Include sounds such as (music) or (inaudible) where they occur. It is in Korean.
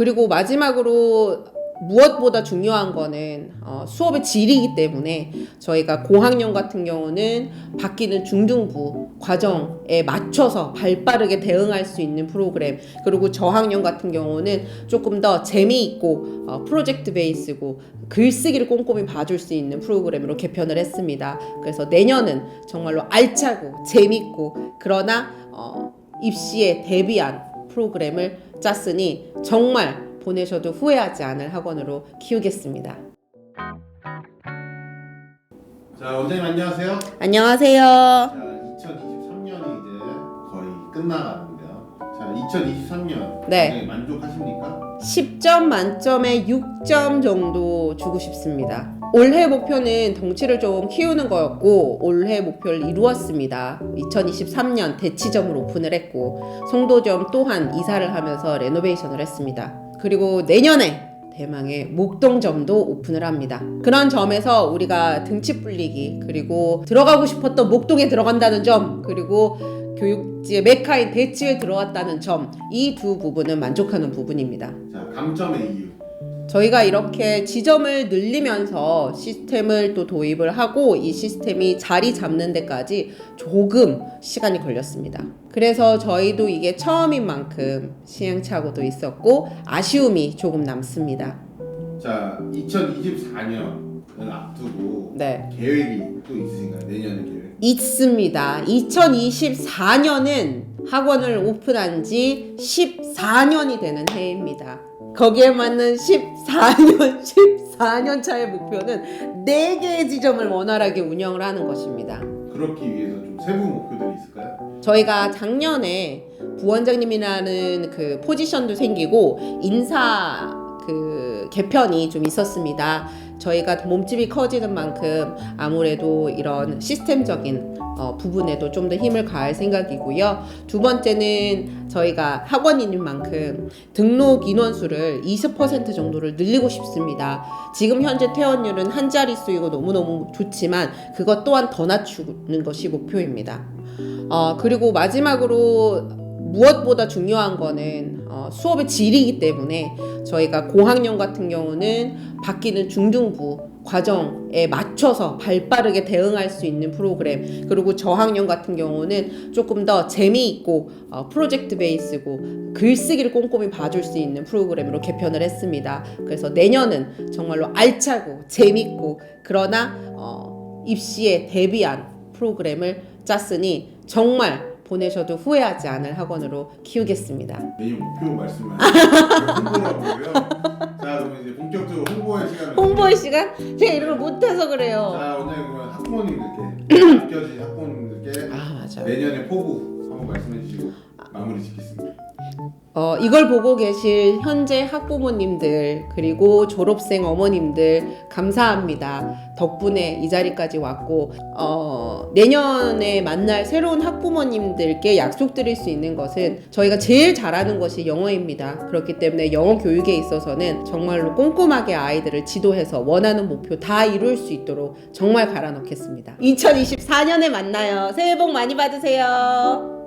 그리고 마지막으로 무엇보다 중요한 거는 어, 수업의 질이기 때문에 저희가 고학년 같은 경우는 바뀌는 중등부 과정에 맞춰서 발 빠르게 대응할 수 있는 프로그램 그리고 저학년 같은 경우는 조금 더 재미있고 어, 프로젝트 베이스고 글쓰기를 꼼꼼히 봐줄 수 있는 프로그램으로 개편을 했습니다. 그래서 내년은 정말로 알차고 재밌고 그러나 어, 입시에 대비한 프로그램을 짰으니 정말 보내셔도 후회하지 않을 학원으로 키우겠습니다. 자 원장님 안녕하세요. 안녕하세요. 자 2023년이 이제 거의 끝나가는데요. 자 2023년 네. 만족하십니까? 10점 만점에 6점 정도 주고 싶습니다. 올해 목표는 덩치를 좀 키우는 거였고 올해 목표를 이루었습니다. 2023년 대치점을 오픈을 했고 송도점 또한 이사를 하면서 레노베이션을 했습니다. 그리고 내년에 대망의 목동점도 오픈을 합니다. 그런 점에서 우리가 등치 불리기 그리고 들어가고 싶었던 목동에 들어간다는 점 그리고 교육지의 메카인 대치에 들어왔다는 점 이 두 부분은 만족하는 부분입니다. 자 감점의 이유. 저희가 이렇게 지점을 늘리면서 시스템을 또 도입을 하고 이 시스템이 자리 잡는 데까지 조금 시간이 걸렸습니다. 그래서 저희도 이게 처음인 만큼 시행착오도 있었고 아쉬움이 조금 남습니다. 자 2024년을 앞두고 네. 계획이 또 있으신가요? 내년의 계획? 있습니다. 2024년은 학원을 오픈한 지 14년이 되는 해입니다. 거기에 맞는 14년, 14년 (laughs) 차의 목표는 4개의 지점을 원활하게 운영을 하는 것입니다. 그렇기 위해서 좀 세부 목표들이 있을까요? 저희가 작년에 부원장님이라는 그 포지션도 생기고 인사 그 개편이 좀 있었습니다. 저희가 몸집이 커지는 만큼 아무래도 이런 시스템적인 어, 부분에도 좀 더 힘을 가할 생각이고요. 두 번째는 저희가 학원인인 만큼 등록 인원 수를 20% 정도를 늘리고 싶습니다. 지금 현재 퇴원율은 한 자릿수이고 너무너무 좋지만 그것 또한 더 낮추는 것이 목표입니다. 어, 그리고 마지막으로 무엇보다 중요한 거는 어, 수업의 질이기 때문에 저희가 고학년 같은 경우는 바뀌는 중등부 과정에 맞춰서 발 빠르게 대응할 수 있는 프로그램 그리고 저학년 같은 경우는 조금 더 재미있고 어, 프로젝트 베이스고 글쓰기를 꼼꼼히 봐줄 수 있는 프로그램으로 개편을 했습니다. 그래서 내년은 정말로 알차고 재밌고 그러나 어, 입시에 대비한 프로그램을 짰으니 정말 보내셔도 후회하지 않을 학원으로 키우겠습니다. 내년 목표 말씀을 (laughs) 홍보라고요. 자 그럼 이제 본격적으로 홍보의 시간을. 홍보의 시간? 제가 이런 걸 못해서 그래요. 자 그러면 학부모님들께 (clears throat) 맡겨진 학부모님들께 아 맞아. 내년의 포부 한번 말씀해 주시고 마무리 짓겠습니다. 어, 이걸 보고 계실 현재 학부모님들 그리고 졸업생 어머님들 감사합니다. 덕분에 이 자리까지 왔고 어, 내년에 만날 새로운 학부모님들께 약속드릴 수 있는 것은 저희가 제일 잘하는 것이 영어입니다. 그렇기 때문에 영어 교육에 있어서는 정말로 꼼꼼하게 아이들을 지도해서 원하는 목표 다 이룰 수 있도록 정말 갈아넣겠습니다. 2024년에 만나요. 새해 복 많이 받으세요.